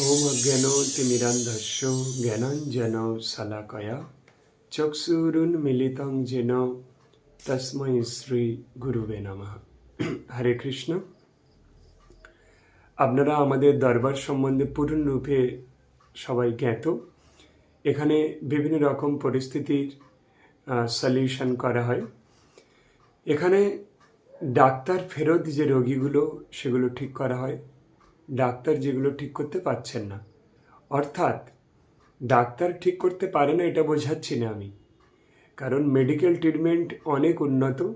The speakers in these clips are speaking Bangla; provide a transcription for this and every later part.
ওম জ্ঞানোতিমিরান্ধস্য জ্ঞানঞ্জন শলাকয়া। চক্ষুরুন্মিলিতং যেন তস্মৈ শ্রী গুরুবে নমঃ। হরে কৃষ্ণ। আপনারা আমাদের দরবার সম্বন্ধে পূর্ণরূপে সবাই জ্ঞাত। এখানে বিভিন্ন রকম পরিস্থিতির সলিউশন করা হয়। এখানে ডাক্তার ফেরত যে রোগীগুলো, সেগুলো ঠিক করা হয়। ডাক্তার যেগুলো ঠিক করতে পারছেন না। অর্থাৎ, ডাক্তার ঠিক করতে পারে না এটা বোঝাচ্ছি না আমি। কারণ মেডিকেল ট্রিটমেন্ট অনেক উন্নত,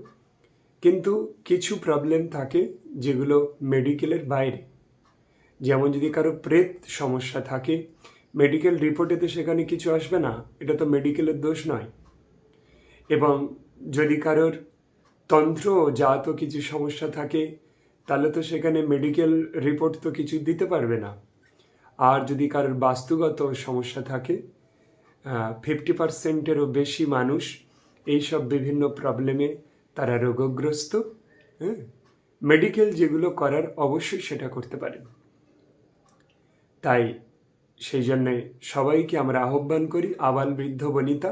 কিন্তু কিছু প্রবলেম থাকে যেগুলো মেডিকেলের বাইরে। যেমন যদি কারও প্রেত সমস্যা থাকে মেডিকেল রিপোর্টেতে সেখানে কিছু আসবে না, এটা তো মেডিকেলের দোষ নয়। এবং যদি কারোর তন্ত্র জাত কিছু সমস্যা থাকে তাহলে তো সেখানে মেডিকেল রিপোর্ট তো কিছু দিতে পারবে না। আর যদি কারোর বাস্তুগত সমস্যা থাকে ফিফটি পার্সেন্টেরও বেশি মানুষ এইসব বিভিন্ন প্রবলেমে তারা রোগগ্রস্ত হ্যাঁ? মেডিকেল যেগুলো করার অবশ্যই সেটা করতে পারেন। তাই সেই জন্যে সবাইকে আমরা আহ্বান করি, আবাল বৃদ্ধ বনিতা।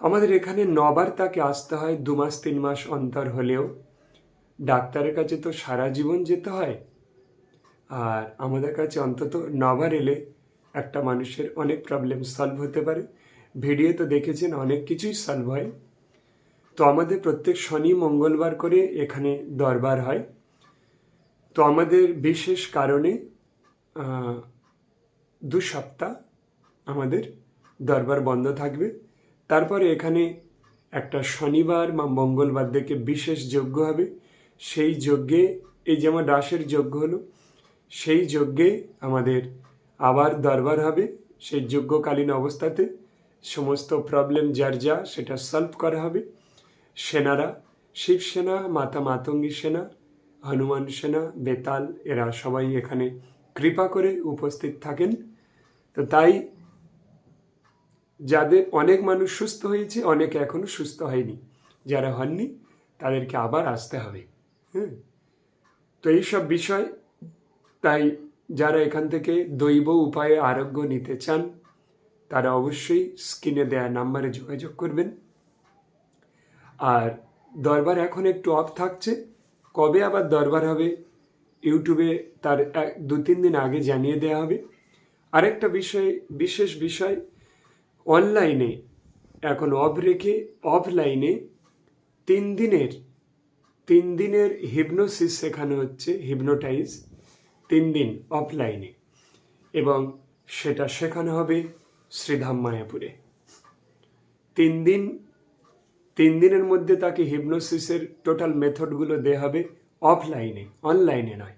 আমাদের এখানে নবার তাকে আসতে হয়, দু মাস, তিন মাস অন্তর হলেও ডাক্তারের কাছে তো সারা জীবন যেতে হয়। আর আমাদের কাছে অন্তত নবার এলে একটা মানুষের অনেক প্রবলেম সলভ হতে পারে। ভিডিও তো দেখেছেন, অনেক কিছুই সলভ হয়। তো আমাদের প্রত্যেক শনি মঙ্গলবার করে এখানে দরবার হয়। তো আমাদের বিশেষ কারণে দু সপ্তাহ আমাদের দরবার বন্ধ থাকবে। তারপরে এখানে একটা শনিবার বা মঙ্গলবার দেখে বিশেষ যোগ্য হবে। সেই যজ্ঞে, এই যেমন রাসের যজ্ঞ হলো, সেই যজ্ঞে আমাদের আবার দরবার হবে। সেই যজ্ঞকালীন অবস্থাতে সমস্ত প্রবলেম যার যা, সেটা সলভ করা হবে। সেনারা শিবসেনা মাতা মাতঙ্গী সেনা, হনুমান সেনা, বেতাল, এরা সবাই এখানে কৃপা করে উপস্থিত থাকেন। তো তাই যাদের অনেক মানুষ সুস্থ হয়েছে, অনেক এখনও সুস্থ হয়নি, যারা হননি, তাদেরকে আবার আসতে হবে। হ্যাঁ তো এইসব বিষয়, তাই যারা এখান থেকে দৈব উপায়ে আরোগ্য নিতে চান, তারা অবশ্যই স্ক্রিনে দেয়া নাম্বারে যোগাযোগ করবেন। আর দরবার এখন একটু অফ থাকছে। কবে আবার দরবার হবে, ইউটিউবে তার এক দু তিন দিন আগে জানিয়ে দেওয়া হবে। আরেকটা বিষয়, বিশেষ বিষয় অনলাইনে এখন অফ রেখে অফলাইনে তিন দিনের তিন দিনের হিপনোসিস শেখানো হচ্ছে হিপনোটাইজ তিন দিন অফলাইনে এবং সেটা শেখানো হবে শ্রীধাম মায়াপুরে। তিন দিন তিন দিনের মধ্যে তাকে হিপনোসিসের টোটাল মেথডগুলো দেওয়া হবে অফলাইনে অনলাইনে নয়।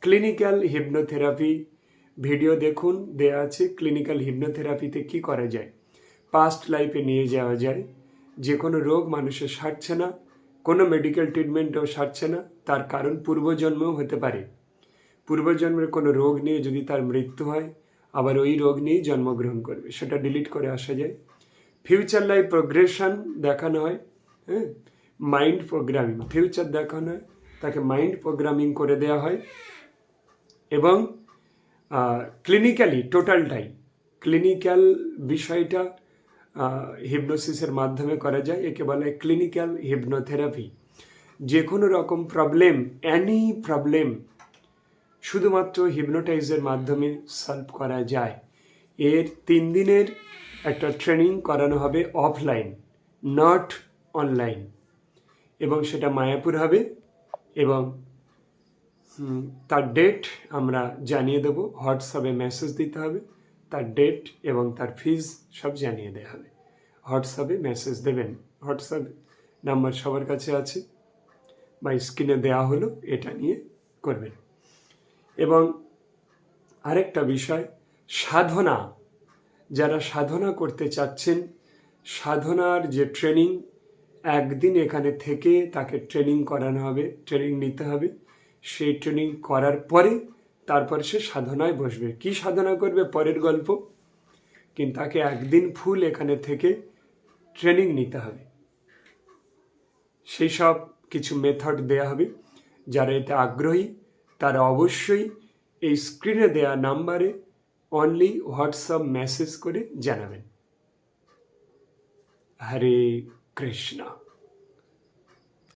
ক্লিনিক্যাল হিপনোথেরাপি ভিডিও দেখুন, দেয়া আছে ক্লিনিক্যাল হিপনোথেরাপিতে কি করা যায়। পাস্ট লাইফে নিয়ে যাওয়া যায়। যে কোনো রোগ মানুষের সারছে না। কোনো মেডিকেল ট্রিটমেন্টও সারছে না, তার কারণ পূর্বজন্মেও হতে পারে। পূর্বজন্মের কোনো রোগ নিয়ে যদি তার মৃত্যু হয়, আবার ওই রোগ নিয়েই জন্মগ্রহণ করবে। সেটা ডিলিট করে আসা যায়। ফিউচার লাইফ প্রোগ্রেশন দেখানো হয় হ্যাঁ? মাইন্ড প্রোগ্রামিং ফিউচার দেখানো হয়, তাকে মাইন্ড প্রোগ্রামিং করে দেওয়া হয়। এবং ক্লিনিক্যালি টোটালটাই ক্লিনিক্যাল বিষয়টা হিপনোসিসের মাধ্যমে করা যায়, একে বলে ক্লিনিক্যাল হিপনোথেরাপি যে কোনো রকম প্রবলেম অ্যানি প্রবলেম শুধুমাত্র হিপনোটাইজের মাধ্যমে সলভ করা যায়। এর তিন দিনের একটা ট্রেনিং করানো হবে অফলাইন নট অনলাইন এবং সেটা মায়াপুর হবে এবং তার ডেট আমরা জানিয়ে দেবো, হোয়াটসঅ্যাপে মেসেজ দিতে হবে। তার ডেট এবং তার ফিজ সব জানিয়ে দেওয়া হবে। হোয়াটসঅ্যাপে মেসেজ দেবেন। হোয়াটসঅ্যাপ নাম্বার সবার কাছে আছে। বা স্ক্রিনে দেওয়া হলো, এটা নিয়ে করবেন। এবং আরেকটা বিষয়, সাধনা। যারা সাধনা করতে চাচ্ছেন, সাধনার যে ট্রেনিং একদিন এখানে থেকে তাকে ট্রেনিং করানো হবে ট্রেনিং নিতে হবে। সেই ট্রেনিং করার পরে তারপর সে সাধনায় বসবে। কি সাধনা করবে পরের গল্প? কিন্তু তাকে একদিন ফুল এখানে থেকে ট্রেনিং নিতে হবে। সেই সব কিছু মেথড দেয়া হবে। যারা এতে আগ্রহী, তারা অবশ্যই এই স্ক্রিনে দেওয়া নাম্বারে অনলি হোয়াটসঅ্যাপ মেসেজ করে জানাবেন। হরে কৃষ্ণা।